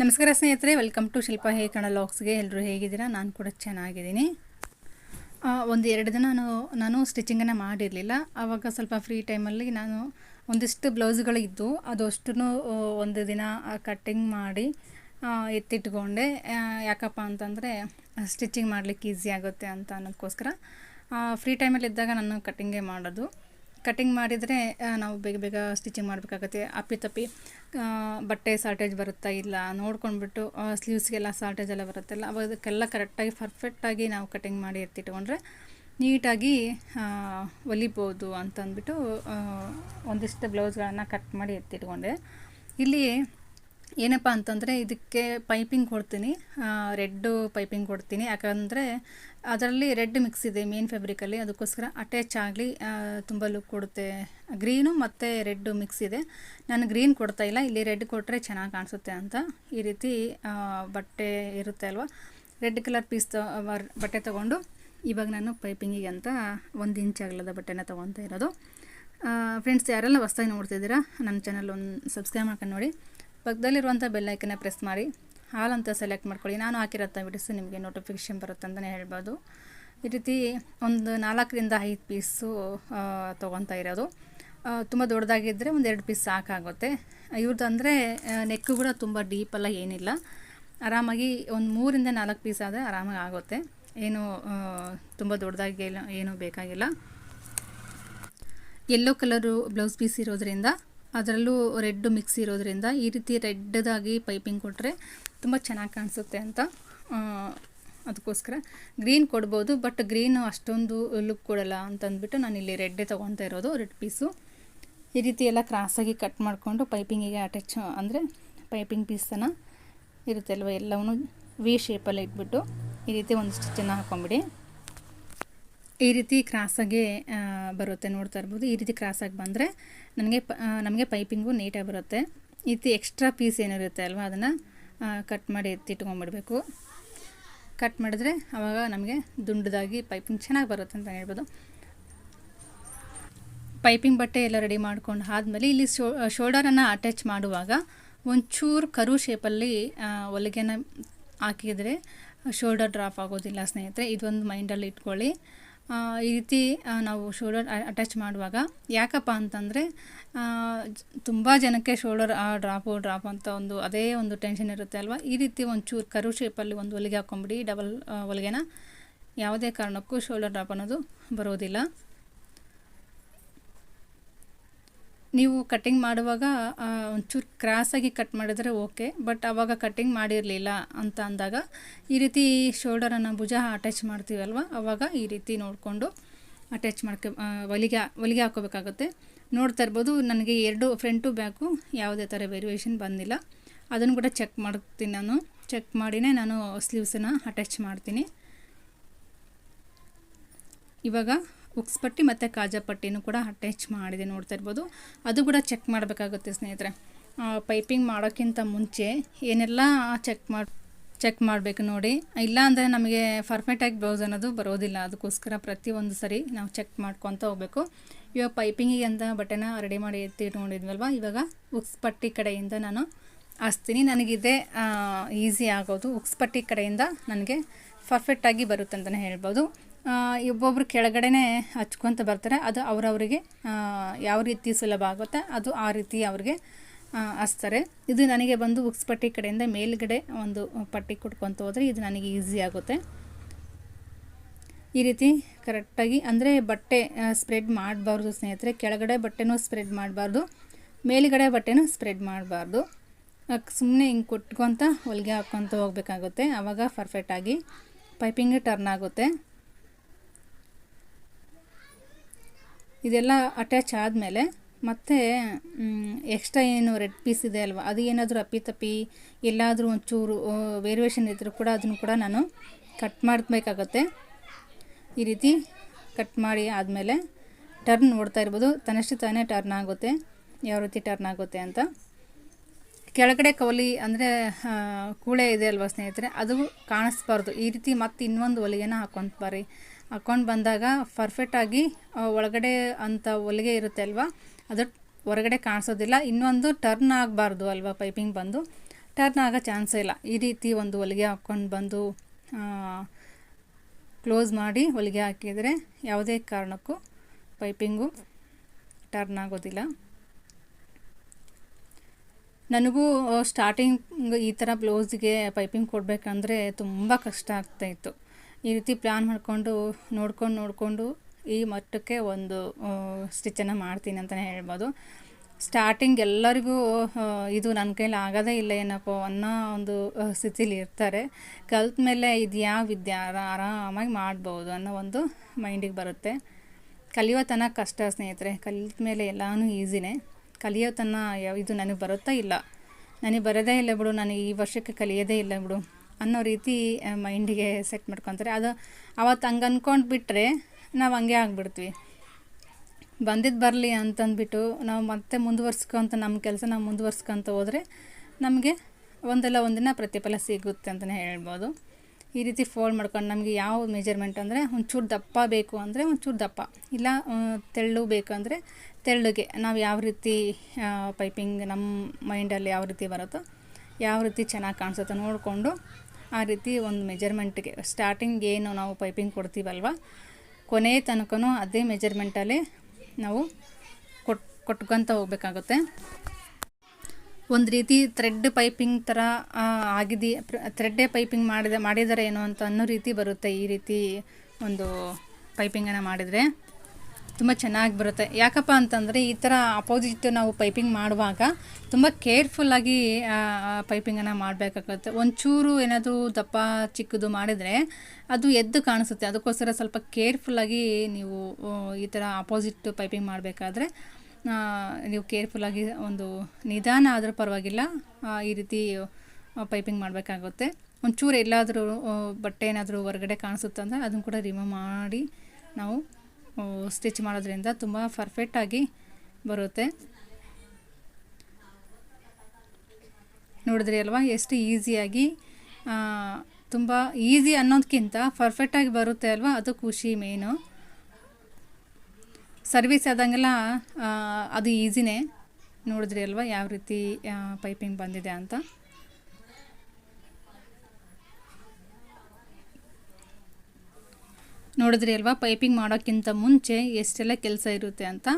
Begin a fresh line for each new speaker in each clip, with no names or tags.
ನಮಸ್ಕಾರ ಸ್ನೇಹಿತರೆ welcome to ಶಿಲ್ಪ ಹೇ ಕಣ ಲಾಕ್ಸ್ಗೆ ಎಲ್ಲರೂ ಹೇಗಿದ್ದೀರಾ? ನಾನು ಕೂಡ ಚೆನ್ನಾಗಿದ್ದೀನಿ. ಒಂದು ಎರಡು ದಿನ ನಾನು ನಾನು ಸ್ಟಿಚಿಂಗನ್ನು ಮಾಡಿರಲಿಲ್ಲ. ಆವಾಗ ಸ್ವಲ್ಪ ಫ್ರೀ ಟೈಮಲ್ಲಿ ನಾನು ಒಂದಿಷ್ಟು ಬ್ಲೌಸ್ಗಳಿದ್ದು ಅದು ಅಷ್ಟೂ ಒಂದು ದಿನ ಕಟ್ಟಿಂಗ್ ಮಾಡಿ ಎತ್ತಿಟ್ಕೊಂಡೆ. ಯಾಕಪ್ಪ ಅಂತಂದರೆ ಸ್ಟಿಚಿಂಗ್ ಮಾಡಲಿಕ್ಕೆ ಈಸಿ ಆಗುತ್ತೆ ಅಂತ ಅನ್ನೋದಕ್ಕೋಸ್ಕರ ಫ್ರೀ ಟೈಮಲ್ಲಿ ಇದ್ದಾಗ ನಾನು ಕಟ್ಟಿಂಗೇ ಮಾಡೋದು. ಕಟ್ಟಿಂಗ್ ಮಾಡಿದರೆ ನಾವು ಬೇಗ ಬೇಗ ಸ್ಟಿಚಿಂಗ್ ಮಾಡಬೇಕಾಗತ್ತೆ. ಅಪ್ಪಿತಪ್ಪಿ ಬಟ್ಟೆ ಶಾರ್ಟೇಜ್ ಬರುತ್ತಾ ಇಲ್ಲ ನೋಡ್ಕೊಂಡ್ಬಿಟ್ಟು ಸ್ಲೀವ್ಸ್ಗೆಲ್ಲ ಶಾರ್ಟೇಜ್ ಎಲ್ಲ ಬರುತ್ತಲ್ಲ ಅವಾಗ ಅದಕ್ಕೆಲ್ಲ ಕರೆಕ್ಟಾಗಿ ಪರ್ಫೆಕ್ಟಾಗಿ ನಾವು ಕಟಿಂಗ್ ಮಾಡಿ ಎತ್ತಿಟ್ಕೊಂಡ್ರೆ ನೀಟಾಗಿ ಹೊಲಿಬೋದು ಅಂತಂದ್ಬಿಟ್ಟು ಒಂದಿಷ್ಟು ಬ್ಲೌಸ್ಗಳನ್ನು ಕಟ್ ಮಾಡಿ ಎತ್ತಿಟ್ಕೊಂಡೆ. ಇಲ್ಲಿ ಏನಪ್ಪ ಅಂತಂದರೆ ಇದಕ್ಕೆ ಪೈಪಿಂಗ್ ಕೊಡ್ತೀನಿ. ರೆಡ್ಡು ಪೈಪಿಂಗ್ ಕೊಡ್ತೀನಿ. ಯಾಕಂದರೆ ಅದರಲ್ಲಿ ರೆಡ್ ಮಿಕ್ಸ್ ಇದೆ ಮೇನ್ ಫ್ಯಾಬ್ರಿಕಲ್ಲಿ ಅದಕ್ಕೋಸ್ಕರ ಅಟ್ಯಾಚ್ ಆಗಲಿ ತುಂಬ ಲುಕ್ ಕೊಡುತ್ತೆ. ಗ್ರೀನು ಮತ್ತು ರೆಡ್ಡು ಮಿಕ್ಸ್ ಇದೆ. ನಾನು ಗ್ರೀನ್ ಕೊಡ್ತಾ ಇಲ್ಲ. ಇಲ್ಲಿ ರೆಡ್ ಕೊಟ್ಟರೆ ಚೆನ್ನಾಗಿ ಕಾಣಿಸುತ್ತೆ ಅಂತ ಈ ರೀತಿ ಬಟ್ಟೆ ಇರುತ್ತೆ ಅಲ್ವಾ? ರೆಡ್ ಕಲರ್ ಪೀಸ್ ತ ಬಟ್ಟೆ ತೊಗೊಂಡು ಇವಾಗ ನಾನು ಪೈಪಿಂಗಿಗೆ ಅಂತ ಒಂದು ಇಂಚ್ ಅಗಲದ ಬಟ್ಟೆನ ತೊಗೊತಾ ಇರೋದು. ಫ್ರೆಂಡ್ಸ್ ಯಾರೆಲ್ಲ ಹೊಸ್ದಾಗಿ ನೋಡ್ತಿದ್ದೀರಾ, ನನ್ನ ಚಾನಲ್ ಒಂದು ಸಬ್ಸ್ಕ್ರೈಬ್ ಮಾಡ್ಕೊಂಡು ನೋಡಿ. ಪಕ್ಕದಲ್ಲಿರುವಂಥ ಬೆಲ್ಲೈಕನ್ನ ಪ್ರೆಸ್ ಮಾಡಿ, ಹಾಲ್ ಅಂತ ಸೆಲೆಕ್ಟ್ ಮಾಡ್ಕೊಳ್ಳಿ. ನಾನು ಹಾಕಿರೋಂಥ ವಿಡಿಯೋಸ್ ನಿಮಗೆ ನೋಟಿಫಿಕೇಷನ್ ಬರುತ್ತೆ ಅಂತಲೇ ಹೇಳ್ಬೋದು. ಈ ರೀತಿ ಒಂದು ನಾಲ್ಕರಿಂದ ಐದು ಪೀಸು ತೊಗೊತಾ ಇರೋದು. ತುಂಬ ದೊಡ್ಡದಾಗಿದ್ದರೆ ಒಂದು ಎರಡು ಪೀಸ್ ಸಾಕಾಗುತ್ತೆ. ಇವ್ರದ್ದು ಅಂದರೆ ನೆಕ್ಕು ಕೂಡ ತುಂಬ ಡೀಪೆಲ್ಲ ಏನಿಲ್ಲ. ಆರಾಮಾಗಿ ಒಂದು ಮೂರಿಂದ ನಾಲ್ಕು ಪೀಸ್ ಆದರೆ ಆರಾಮಾಗಿ ಆಗುತ್ತೆ. ಏನು ತುಂಬ ದೊಡ್ಡದಾಗಿ ಏನು ಬೇಕಾಗಿಲ್ಲ. ಯೆಲ್ಲೋ ಕಲರು ಬ್ಲೌಸ್ ಪೀಸ್ ಇರೋದ್ರಿಂದ ಅದರಲ್ಲೂ ರೆಡ್ ಮಿಕ್ಸ್ ಇರೋದ್ರಿಂದ ಈ ರೀತಿ ರೆಡ್ಡದಾಗಿ ಪೈಪಿಂಗ್ ಕೊಟ್ಟರೆ ತುಂಬ ಚೆನ್ನಾಗಿ ಕಾಣಿಸುತ್ತೆ ಅಂತ ಅದಕ್ಕೋಸ್ಕರ. ಗ್ರೀನ್ ಕೊಡ್ಬೋದು, ಬಟ್ ಗ್ರೀನು ಅಷ್ಟೊಂದು ಲುಕ್ ಕೊಡಲ್ಲ ಅಂತಂದ್ಬಿಟ್ಟು ನಾನು ಇಲ್ಲಿ ರೆಡ್ಡೇ ತೊಗೊತಾ ಇರೋದು, ರೆಡ್ ಪೀಸು. ಈ ರೀತಿ ಎಲ್ಲ ಕ್ರಾಸಾಗಿ ಕಟ್ ಮಾಡಿಕೊಂಡು ಪೈಪಿಂಗಿಗೆ ಅಟ್ಯಾಚ್ ಅಂದರೆ ಪೈಪಿಂಗ್ ಪೀಸನ್ನು ಇರುತ್ತೆ ಅಲ್ವ ಎಲ್ಲವೂ ವಿ ಶೇಪಲ್ಲಿ ಇಟ್ಬಿಟ್ಟು ಈ ರೀತಿ ಒಂದು ಸ್ಟಿಚ್ಚನ್ನು ಹಾಕೊಂಬಿಡಿ. ಈ ರೀತಿ ಕ್ರಾಸಾಗಿ ಬರುತ್ತೆ ನೋಡ್ತಾ ಇರ್ಬೋದು. ಈ ರೀತಿ ಕ್ರಾಸಾಗಿ ಬಂದರೆ ನನಗೆ ನಮಗೆ ಪೈಪಿಂಗು ನೀಟಾಗಿ ಬರುತ್ತೆ. ರೀತಿ ಎಕ್ಸ್ಟ್ರಾ ಪೀಸ್ ಏನಿರುತ್ತೆ ಅಲ್ವಾ, ಅದನ್ನು ಕಟ್ ಮಾಡಿ ಎತ್ತಿಟ್ಕೊಂಡ್ಬಿಡ್ಬೇಕು ಕಟ್ ಮಾಡಿದ್ರೆ ಆವಾಗ ನಮಗೆ ದುಂಡದಾಗಿ ಪೈಪಿಂಗ್ ಚೆನ್ನಾಗಿ ಬರುತ್ತೆ ಅಂತ ಹೇಳ್ಬೋದು. ಪೈಪಿಂಗ್ ಬಟ್ಟೆ ಎಲ್ಲ ರೆಡಿ ಮಾಡ್ಕೊಂಡು ಆದಮೇಲೆ ಇಲ್ಲಿ ಶೋ ಶೋಲ್ಡರನ್ನು ಅಟ್ಯಾಚ್ ಮಾಡುವಾಗ ಒಂಚೂರು ಕರು ಶೇಪಲ್ಲಿ ಹೊಲಿಗೆನ ಹಾಕಿದರೆ ಶೋಲ್ಡರ್ ಡ್ರಾಪ್ ಆಗೋದಿಲ್ಲ ಸ್ನೇಹಿತರೆ. ಇದೊಂದು ಮೈಂಡಲ್ಲಿ ಇಟ್ಕೊಳ್ಳಿ. ಈ ರೀತಿ ನಾವು ಶೋಲ್ಡರ್ ಅಟ್ಯಾಚ್ ಮಾಡುವಾಗ, ಯಾಕಪ್ಪ ಅಂತಂದರೆ ತುಂಬ ಜನಕ್ಕೆ ಶೋಲ್ಡರ್ ಡ್ರಾಪು ಡ್ರಾಪ್ ಅಂತ ಒಂದು, ಅದೇ ಒಂದು ಟೆನ್ಷನ್ ಇರುತ್ತೆ ಅಲ್ವಾ? ಈ ರೀತಿ ಒಂಚೂರು ಕರು ಶೇಪಲ್ಲಿ ಒಂದು ಹೊಲಿಗೆ ಹಾಕೊಂಬಿಡಿ ಡಬಲ್ ಹೊಲಿಗೆನ ಯಾವುದೇ ಕಾರಣಕ್ಕೂ ಶೋಲ್ಡರ್ ಡ್ರಾಪ್ ಅನ್ನೋದು ಬರೋದಿಲ್ಲ. ನೀವು ಕಟ್ಟಿಂಗ್ ಮಾಡುವಾಗ ಒಂಚೂರು ಕ್ರಾಸಾಗಿ ಕಟ್ ಮಾಡಿದರೆ ಓಕೆ ಬಟ್ ಆವಾಗ ಕಟ್ಟಿಂಗ್ ಮಾಡಿರಲಿಲ್ಲ ಅಂತ ಅಂದಾಗ, ಈ ರೀತಿ ಶೋಲ್ಡರನ್ನು ಭುಜ ಅಟ್ಯಾಚ್ ಮಾಡ್ತೀವಲ್ವ ಆವಾಗ ಈ ರೀತಿ ನೋಡಿಕೊಂಡು ಅಟ್ಯಾಚ್ ಮಾಡ್ಕೊ ಒಲಿಗೆ ಒಲಿಗೆ ಹಾಕೋಬೇಕಾಗುತ್ತೆ ನೋಡ್ತಾ ಇರ್ಬೋದು, ನನಗೆ ಎರಡು ಫ್ರಂಟು ಬ್ಯಾಕು ಯಾವುದೇ ಥರ ವೇರಿಯೇಷನ್ ಬಂದಿಲ್ಲ. ಅದನ್ನು ಕೂಡ ಚೆಕ್ ಮಾಡ್ತೀನಿ ನಾನು. ಚೆಕ್ ಮಾಡಿನೇ ನಾನು ಸ್ಲೀವ್ಸನ್ನು ಅಟ್ಯಾಚ್ ಮಾಡ್ತೀನಿ. ಇವಾಗ ಉಕ್ಸ್ ಪಟ್ಟಿ ಮತ್ತು ಕಾಜಾ ಪಟ್ಟಿನೂ ಕೂಡ ಅಟ್ಯಾಚ್ ಮಾಡಿದೆ ನೋಡ್ತಾ ಇರ್ಬೋದು. ಅದು ಕೂಡ ಚೆಕ್ ಮಾಡಬೇಕಾಗುತ್ತೆ ಸ್ನೇಹಿತರೆ. ಪೈಪಿಂಗ್ ಮಾಡೋಕ್ಕಿಂತ ಮುಂಚೆ ಏನೆಲ್ಲ ಚೆಕ್ ಮಾಡಿ ಚೆಕ್ ಮಾಡಬೇಕು ನೋಡಿ. ಇಲ್ಲ ಅಂದರೆ ನಮಗೆ ಪರ್ಫೆಕ್ಟಾಗಿ ಬ್ಲೌಸ್ ಅನ್ನೋದು ಬರೋದಿಲ್ಲ. ಅದಕ್ಕೋಸ್ಕರ ಪ್ರತಿಯೊಂದು ಸರಿ ನಾವು ಚೆಕ್ ಮಾಡ್ಕೊತ ಹೋಗಬೇಕು. ಇವಾಗ ಪೈಪಿಂಗಿಗೆ ಅಂತ ಬಟ್ಟೆನ ರೆಡಿ ಮಾಡಿ ಎತ್ತಿ ಇಟ್ಕೊಂಡಿದ್ವಲ್ವ ಇವಾಗ ಉಕ್ಸ್ ಪಟ್ಟಿ ಕಡೆಯಿಂದ ನಾನು ಹಚ್ತೀನಿ. ನನಗಿದೆ ಈಸಿ ಆಗೋದು. ಉಕ್ಸ್ ಪಟ್ಟಿ ಕಡೆಯಿಂದ ನನಗೆ ಪರ್ಫೆಕ್ಟಾಗಿ ಬರುತ್ತೆ ಅಂತಲೇ ಹೇಳ್ಬೋದು. ಆ, ಒಬ್ಬೊಬ್ರು ಕೆಳಗಡೆನೇ ಹಚ್ಕೊತ ಬರ್ತಾರೆ. ಅದು ಅವರವರಿಗೆ ಯಾವ ರೀತಿ ಸುಲಭ ಆಗುತ್ತೆ ಅದು ಆ ರೀತಿ ಅವ್ರಿಗೆ ಹಚ್ತಾರೆ. ಇದು ನನಗೆ ಬಂದು ಉಕ್ಸ್ ಪಟ್ಟಿ ಕಡೆಯಿಂದ ಮೇಲ್ಗಡೆ ಒಂದು ಪಟ್ಟಿ ಕೊಟ್ಕೊತ ಹೋದರೆ ಇದು ನನಗೆ ಈಸಿ ಆಗುತ್ತೆ. ಈ ರೀತಿ ಕರೆಕ್ಟಾಗಿ ಅಂದರೆ ಬಟ್ಟೆ ಸ್ಪ್ರೆಡ್ ಮಾಡಬಾರ್ದು ಸ್ನೇಹಿತರೆ. ಕೆಳಗಡೆ ಬಟ್ಟೆನೂ ಸ್ಪ್ರೆಡ್ ಮಾಡಬಾರ್ದು ಮೇಲುಗಡೆ ಬಟ್ಟೆನೂ ಸ್ಪ್ರೆಡ್ ಮಾಡಬಾರ್ದು. ಸುಮ್ಮನೆ ಹಿಂಗೆ ಕೊಟ್ಕೊತ ಹೊಲಿಗೆ ಹಾಕ್ಕೊತ ಹೋಗಬೇಕಾಗುತ್ತೆ. ಆವಾಗ ಪರ್ಫೆಕ್ಟಾಗಿ ಪೈಪಿಂಗ್ ಟರ್ನ್ ಆಗುತ್ತೆ. ಇದೆಲ್ಲ ಅಟ್ಯಾಚ್ ಆದಮೇಲೆ ಮತ್ತೆ ಎಕ್ಸ್ಟ್ರಾ ಏನು ರೆಡ್ ಪೀಸ್ ಇದೆ ಅಲ್ವಾ, ಅದು ಏನಾದರೂ ಅಪ್ಪಿತಪ್ಪಿ ಎಲ್ಲಾದರೂ ಒಂಚೂರು ವೇರಿಯೇಷನ್ ಇದ್ದರೂ ಕೂಡ ಅದನ್ನು ಕೂಡ ನಾನು ಕಟ್ ಮಾಡಬೇಕಾಗತ್ತೆ. ಈ ರೀತಿ ಕಟ್ ಮಾಡಿ ಆದಮೇಲೆ ಟರ್ನ್ ನೋಡ್ತಾ ಇರ್ಬೋದು. ತನ್ನಷ್ಟು ತಾನೇ ಟರ್ನ್ ಆಗುತ್ತೆ, ಯಾವ ರೀತಿ ಟರ್ನ್ ಆಗುತ್ತೆ ಅಂತ. ಕೆಳಗಡೆ ಕವಲಿ ಅಂದರೆ ಕೂಳೆ ಇದೆ ಅಲ್ವಾ ಸ್ನೇಹಿತರೆ, ಅದು ಕಾಣಿಸ್ಬಾರ್ದು. ಈ ರೀತಿ ಮತ್ತೆ ಇನ್ನೊಂದು ಹೊಲಿಗೆನ ಹಾಕ್ಕೊಂತ ಬರ್ರಿ. ಹಾಕ್ಕೊಂಡು ಬಂದಾಗ ಪರ್ಫೆಕ್ಟಾಗಿ ಒಳಗಡೆ ಅಂತ ಹೊಲಿಗೆ ಇರುತ್ತೆ ಅಲ್ವಾ? ಅದು ಹೊರಗಡೆ ಕಾಣಿಸೋದಿಲ್ಲ. ಇನ್ನೊಂದು ಟರ್ನ್ ಆಗಬಾರ್ದು ಅಲ್ವಾ ಪೈಪಿಂಗ್ ಬಂದು? ಟರ್ನ್ ಆಗೋ ಚಾನ್ಸೇ ಇಲ್ಲ. ಈ ರೀತಿ ಒಂದು ಹೊಲಿಗೆ ಹಾಕ್ಕೊಂಡು ಬಂದು ಕ್ಲೋಸ್ ಮಾಡಿ ಹೊಲಿಗೆ ಹಾಕಿದರೆ ಯಾವುದೇ ಕಾರಣಕ್ಕೂ ಪೈಪಿಂಗು ಟರ್ನ್ ಆಗೋದಿಲ್ಲ. ನನಗೂ ಸ್ಟಾರ್ಟಿಂಗ್ ಈ ಥರ ಬ್ಲೌಸ್ಗೆ ಪೈಪಿಂಗ್ ಕೊಡಬೇಕಂದ್ರೆ ತುಂಬ ಕಷ್ಟ ಆಗ್ತಾಯಿತ್ತು ಈ ರೀತಿ ಪ್ಲ್ಯಾನ್ ಮಾಡಿಕೊಂಡು ನೋಡ್ಕೊಂಡು ನೋಡಿಕೊಂಡು ಈ ಮಟ್ಟಕ್ಕೆ ಒಂದು ಸ್ಟಿಚ್ಚನ್ನು ಮಾಡ್ತೀನಿ ಅಂತಲೇ ಹೇಳ್ಬೋದು. ಸ್ಟಾರ್ಟಿಂಗ್ ಎಲ್ಲರಿಗೂ ಇದು ನನ್ನ ಕೈಲಿ ಆಗೋದೇ ಇಲ್ಲ ಏನಪ್ಪ, ಅನ್ನೋ ಒಂದು ಸ್ಥಿತಿಲಿ ಇರ್ತಾರೆ. ಕಲ್ತ ಮೇಲೆ ಇದು ಯಾವ ವಿದ್ಯೆ ಆರಾಮಾಗಿ ಮಾಡ್ಬೋದು ಅನ್ನೋ ಒಂದು ಮೈಂಡಿಗೆ ಬರುತ್ತೆ. ಕಲಿಯೋ ತನಕ ಕಷ್ಟ ಸ್ನೇಹಿತರೆ, ಕಲಿತ ಮೇಲೆ ಎಲ್ಲನೂ ಈಸಿನೇ. ಕಲಿಯೋ ತನ ಇದು ನನಗೆ ಬರುತ್ತಾ ಇಲ್ಲ. ನನಗೆ ಬರೋದೇ ಇಲ್ಲ ಬಿಡು ನನಗೆ ಈ ವರ್ಷಕ್ಕೆ ಕಲಿಯೋದೇ ಇಲ್ಲ ಬಿಡು. ಅನ್ನೋ ರೀತಿ ಮೈಂಡಿಗೆ ಸೆಟ್ ಮಾಡ್ಕೊತಾರೆ. ಅದು ಅವತ್ತು ಹಂಗೆ ಅಂದ್ಕೊಂಡು ಬಿಟ್ಟರೆ ನಾವು ಹಂಗೆ ಆಗಿಬಿಡ್ತೀವಿ. ಬಂದಿದ್ದು ಬರಲಿ ಅಂತಂದ್ಬಿಟ್ಟು ನಾವು ಮತ್ತೆ ಮುಂದುವರ್ಸ್ಕೊಂತ ನಮ್ಮ ಕೆಲಸ ನಾವು ಮುಂದುವರ್ಸ್ಕೊಂತ ಹೋದರೆ ನಮಗೆ ಒಂದಲ್ಲ ಒಂದಿನ ಪ್ರತಿಫಲ ಸಿಗುತ್ತೆ ಅಂತಲೇ ಹೇಳ್ಬೋದು. ಈ ರೀತಿ ಫೋಲ್ಡ್ ಮಾಡ್ಕೊಂಡು ನಮಗೆ ಯಾವ ಮೆಜರ್ಮೆಂಟ್ ಅಂದರೆ ಒಂಚೂರು ದಪ್ಪ ಬೇಕು ಅಂದರೆ ಒಂಚೂರು ದಪ್ಪ. ಇಲ್ಲ ತೆಳ್ಳು ಬೇಕಂದರೆ ತೆಳ್ಳಗೆ. ನಾವು ಯಾವ ರೀತಿ ಪೈಪಿಂಗ್ ನಮ್ಮ ಮೈಂಡಲ್ಲಿ ಯಾವ ರೀತಿ ಬರುತ್ತೋ, ಯಾವ ರೀತಿ ಚೆನ್ನಾಗಿ ಕಾಣಿಸುತ್ತೋ ನೋಡಿಕೊಂಡು ಆ ರೀತಿ ಒಂದು ಮೆಜರ್ಮೆಂಟ್ಗೆ ಸ್ಟಾರ್ಟಿಂಗ್ ಏನು ನಾವು ಪೈಪಿಂಗ್ ಕೊಡ್ತೀವಲ್ವ? ಕೊನೆ ತನಕನೂ ಅದೇ ಮೆಜರ್ಮೆಂಟಲ್ಲಿ ನಾವು ಕೊಟ್, ಕೊಟ್ಕೊತ ಹೋಗ್ಬೇಕಾಗುತ್ತೆ. ಒಂದು ರೀತಿ ಥ್ರೆಡ್ ಪೈಪಿಂಗ್ ಥರ ಆಗಿದೆ. ಥ್ರೆಡ್ಡೇ ಪೈಪಿಂಗ್ ಮಾಡಿದ, ಮಾಡಿದರೆ ಏನೋ ಅಂತ ಅನ್ನೋ ರೀತಿ ಬರುತ್ತೆ ಈ ರೀತಿ ಒಂದು ಪೈಪಿಂಗನ್ನು ಮಾಡಿದರೆ. ತುಂಬ ಚೆನ್ನಾಗಿ ಬರುತ್ತೆ. ಯಾಕಪ್ಪ ಅಂತಂದರೆ ಈ ಥರ ಅಪೋಸಿಟ್ ನಾವು ಪೈಪಿಂಗ್ ಮಾಡುವಾಗ ತುಂಬ ಕೇರ್ಫುಲ್ಲಾಗಿ ಪೈಪಿಂಗನ್ನು ಮಾಡಬೇಕಾಗುತ್ತೆ. ಒಂಚೂರು ಏನಾದರೂ ದಪ್ಪ ಚಿಕ್ಕದು ಮಾಡಿದರೆ ಅದು ಎದ್ದು ಕಾಣಿಸುತ್ತೆ. ಅದಕ್ಕೋಸ್ಕರ ಸ್ವಲ್ಪ ಕೇರ್ಫುಲ್ಲಾಗಿ ನೀವು ಈ ಥರ ಅಪೋಸಿಟ್ ಪೈಪಿಂಗ್ ಮಾಡಬೇಕಾದ್ರೆ ನೀವು ಕೇರ್ಫುಲ್ಲಾಗಿ ಒಂದು ನಿಧಾನ ಆದರೂ ಪರವಾಗಿಲ್ಲ ಈ ರೀತಿ ಪೈಪಿಂಗ್ ಮಾಡಬೇಕಾಗುತ್ತೆ. ಒಂಚೂರು ಎಲ್ಲಾದರೂ ಬಟ್ಟೆ ಏನಾದರೂ ಹೊರಗಡೆ ಕಾಣಿಸುತ್ತೆ ಅಂದರೆ ಅದನ್ನು ಕೂಡ ರಿಮೂವ್ ಮಾಡಿ ನಾವು ಸ್ಟಿಚ್ ಮಾಡೋದ್ರಿಂದ ತುಂಬ ಪರ್ಫೆಕ್ಟಾಗಿ ಬರುತ್ತೆ. ನೋಡಿದ್ರಿ ಅಲ್ವಾ? ಎಷ್ಟು ಈಸಿಯಾಗಿ ತುಂಬ ಈಸಿ ಅನ್ನೋದಕ್ಕಿಂತ ಪರ್ಫೆಕ್ಟಾಗಿ ಬರುತ್ತೆ ಅಲ್ವಾ? ಅದು ಖುಷಿ ಮೇನು ಸರ್ವಿಸ್ ಆದಂಗೆಲ್ಲ ಅದು ಈಸಿನೇ ನೋಡಿದ್ರಿ ಅಲ್ವಾ? ಯಾವ ರೀತಿ ಪೈಪಿಂಗ್ ಬಂದಿದೆ ಅಂತ. ನೋಡಿದ್ರಿ ಅಲ್ವಾ? ಪೈಪಿಂಗ್ ಮಾಡೋಕ್ಕಿಂತ ಮುಂಚೆ ಎಷ್ಟೆಲ್ಲ ಕೆಲಸ ಇರುತ್ತೆ ಅಂತ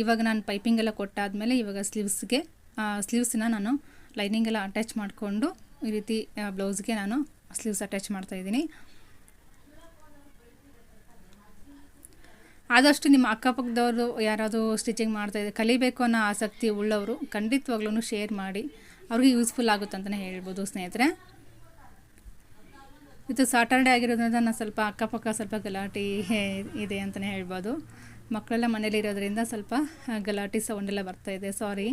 ಇವಾಗ ನಾನು ಪೈಪಿಂಗ್ ಎಲ್ಲ ಕೊಟ್ಟಾದಮೇಲೆ ಇವಾಗ ಸ್ಲೀವ್ಸ್ಗೆ ಸ್ಲೀವ್ಸನ್ನ ನಾನು ಲೈನಿಂಗ್ ಎಲ್ಲ ಅಟ್ಯಾಚ್ ಮಾಡಿಕೊಂಡು ಈ ರೀತಿ ಬ್ಲೌಸ್ಗೆ ನಾನು ಸ್ಲೀವ್ಸ್ ಅಟ್ಯಾಚ್ ಮಾಡ್ತಾಯಿದ್ದೀನಿ ಆದಷ್ಟು ನಿಮ್ಮ ಅಕ್ಕಪಕ್ಕದವರು ಯಾರಾದರೂ ಸ್ಟಿಚಿಂಗ್ ಮಾಡ್ತಾಯಿದ್ರೆ ಕಲಿಬೇಕು ಅನ್ನೋ ಆಸಕ್ತಿ ಉಳ್ಳವರು ಖಂಡಿತವಾಗ್ಲೂ ಶೇರ್ ಮಾಡಿ, ಅವ್ರಿಗೆ ಯೂಸ್ಫುಲ್ ಆಗುತ್ತೆ ಅಂತಲೇ ಹೇಳ್ಬೋದು ಸ್ನೇಹಿತರೆ. ಇದು ಸಾಟರ್ಡೆ ಆಗಿರೋದ್ರಿಂದ ನಾನು ಸ್ವಲ್ಪ ಅಕ್ಕಪಕ್ಕ ಸ್ವಲ್ಪ ಗಲಾಟೆ ಇದೆ ಅಂತಲೇ ಹೇಳ್ಬೋದು. ಮಕ್ಕಳೆಲ್ಲ ಮನೇಲಿ ಇರೋದ್ರಿಂದ ಸ್ವಲ್ಪ ಗಲಾಟೆ ಸೌಂಡೆಲ್ಲ ಬರ್ತಾಯಿದೆ ಸಾರಿ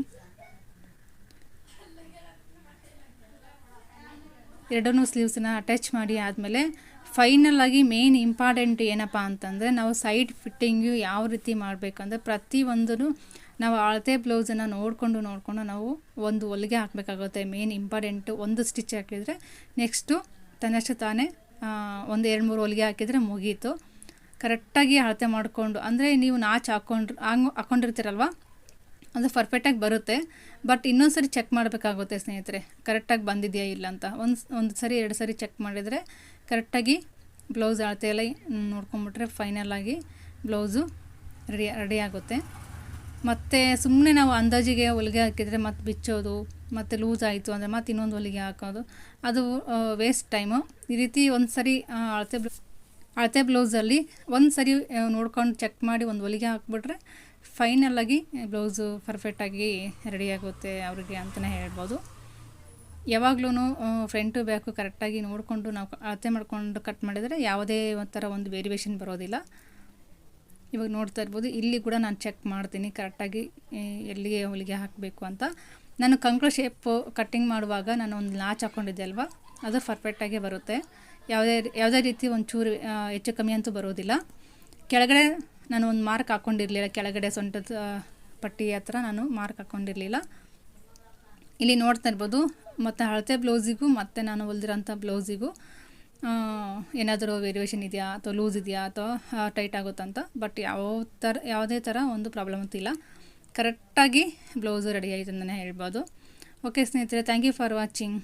ಎರಡೂ ಸ್ಲೀವ್ಸನ್ನ ಅಟ್ಯಾಚ್ ಮಾಡಿ ಆದಮೇಲೆ ಫೈನಲ್ ಆಗಿ ಮೇನ್ ಇಂಪಾರ್ಟೆಂಟ್ ಏನಪ್ಪ ಅಂತಂದರೆ ನಾವು ಸೈಡ್ ಫಿಟ್ಟಿಂಗು ಯಾವ ರೀತಿ ಮಾಡಬೇಕಂದ್ರೆ ಪ್ರತಿಯೊಂದೂ ನಾವು ಅಳತೆ ಬ್ಲೌಸನ್ನು ನೋಡಿಕೊಂಡು ನೋಡಿಕೊಂಡು ನಾವು ಒಂದು ಹೊಲಿಗೆ ಹಾಕಬೇಕಾಗುತ್ತೆ. ಮೇನ್ ಇಂಪಾರ್ಟೆಂಟು ಒಂದು ಸ್ಟಿಚ್ ಹಾಕಿದರೆ ನೆಕ್ಸ್ಟು ತನ್ನಷ್ಟು ತಾನೇ ಒಂದು ಎರಡು ಮೂರು ಹೊಲಿಗೆ ಹಾಕಿದರೆ ಮುಗೀತು. ಕರೆಕ್ಟಾಗಿ ಅಳತೆ ಮಾಡಿಕೊಂಡು, ಅಂದರೆ ನೀವು ನಾಚ್ ಹಾಕ್ಕೊಂಡ್ರು ಹಂಗೆ ಹಾಕ್ಕೊಂಡಿರ್ತೀರಲ್ವ ಅದು ಪರ್ಫೆಕ್ಟಾಗಿ ಬರುತ್ತೆ. ಬಟ್ ಇನ್ನೊಂದು ಸರಿ ಚೆಕ್ ಮಾಡಬೇಕಾಗುತ್ತೆ ಸ್ನೇಹಿತರೆ. ಕರೆಕ್ಟಾಗಿ ಬಂದಿದೆಯಾ ಇಲ್ಲ ಅಂತ. ಒಂದು ಒಂದು ಸರಿ ಎರಡು ಸರಿ ಚೆಕ್ ಮಾಡಿದರೆ ಕರೆಕ್ಟಾಗಿ ಬ್ಲೌಸ್ ಅಳತೆ ನೋಡ್ಕೊಂಬಿಟ್ರೆ ಫೈನಲ್ ಆಗಿ ಬ್ಲೌಸು ರೆಡಿ ರೆಡಿ ಆಗುತ್ತೆ. ಮತ್ತು ಸುಮ್ಮನೆ ನಾವು ಅಂದಾಜಿಗೆ ಹೊಲಿಗೆ ಹಾಕಿದರೆ ಮತ್ತೆ ಬಿಚ್ಚೋದು, ಮತ್ತು ಲೂಸ್ ಆಯಿತು ಅಂದರೆ ಮತ್ತೆ ಇನ್ನೊಂದು ಹೊಲಿಗೆ ಹಾಕೋದು. ಅದು ವೇಸ್ಟ್ ಟೈಮು ಈ ರೀತಿ ಒಂದು ಸರಿ ಅಳತೆ ಅಳತೆ ಬ್ಲೌಸಲ್ಲಿ ಒಂದು ಸರಿ ನೋಡ್ಕೊಂಡು ಚೆಕ್ ಮಾಡಿ ಒಂದು ಹೊಲಿಗೆ ಹಾಕ್ಬಿಟ್ರೆ ಫೈನಲ್ಲಾಗಿ ಬ್ಲೌಸು ಪರ್ಫೆಕ್ಟಾಗಿ ರೆಡಿಯಾಗುತ್ತೆ ಅವ್ರಿಗೆ ಅಂತಲೇ ಹೇಳ್ಬೋದು. ಯಾವಾಗ್ಲೂ ಫ್ರಂಟು ಬ್ಯಾಕು ಕರೆಕ್ಟಾಗಿ ನೋಡಿಕೊಂಡು ನಾವು ಅಳತೆ ಮಾಡಿಕೊಂಡು ಕಟ್ ಮಾಡಿದರೆ ಯಾವುದೇ ಥರ ಒಂದು ವೇರಿಯೇಷನ್ ಬರೋದಿಲ್ಲ. ಇವಾಗ ನೋಡ್ತಾ ಇರ್ಬೋದು. ಇಲ್ಲಿ ಕೂಡ ನಾನು ಚೆಕ್ ಮಾಡ್ತೀನಿ. ಕರೆಕ್ಟಾಗಿ ಎಲ್ಲಿಗೆ ಹೊಲಿಗೆ ಹಾಕಬೇಕು ಅಂತ. ನಾನು ಕಂಕ್ಳು ಶೇಪು ಕಟ್ಟಿಂಗ್ ಮಾಡುವಾಗ ನಾನು ಒಂದು ಲಾಚ್ ಹಾಕ್ಕೊಂಡಿದ್ದೆ ಅಲ್ವಾ? ಅದು ಪರ್ಫೆಕ್ಟಾಗಿ ಬರುತ್ತೆ. ಯಾವುದೇ ಯಾವುದೇ ರೀತಿ ಒಂದು ಚೂರು ಹೆಚ್ಚು ಕಮ್ಮಿ ಅಂತೂ ಬರೋದಿಲ್ಲ. ಕೆಳಗಡೆ ನಾನು ಒಂದು ಮಾರ್ಕ್ ಹಾಕ್ಕೊಂಡಿರಲಿಲ್ಲ ಕೆಳಗಡೆ ಸೊಂಟದ ಪಟ್ಟಿ ಹತ್ರ ನಾನು ಮಾರ್ಕ್ ಹಾಕ್ಕೊಂಡಿರಲಿಲ್ಲ ಇಲ್ಲಿ ನೋಡ್ತಾ ಇರ್ಬೋದು. ಮತ್ತು ಅಳತೆ ಬ್ಲೌಸಿಗೂ ಮತ್ತು ನಾನು ಹೊಲ್ದಿರೋಂಥ ಬ್ಲೌಸಿಗೂ ಏನಾದರೂ ವೇರಿಯೇಷನ್ ಇದೆಯಾ ಅಥವಾ ಲೂಸ್ ಇದೆಯಾ ಅಥವಾ ಟೈಟ್ ಆಗುತ್ತಂತ? ಬಟ್ ಯಾವ ಥರ ಯಾವುದೇ ಥರ ಒಂದು ಪ್ರಾಬ್ಲಮ್ ಅಂತಿಲ್ಲ ಕರೆಕ್ಟಾಗಿ ಬ್ಲೌಸು ರೆಡಿ ಆಯಿತು ಅಂತಲೇ ಹೇಳ್ಬೋದು. ಓಕೆ ಸ್ನೇಹಿತರೆ ಥ್ಯಾಂಕ್ ಯು ಫಾರ್ ವಾಚಿಂಗ್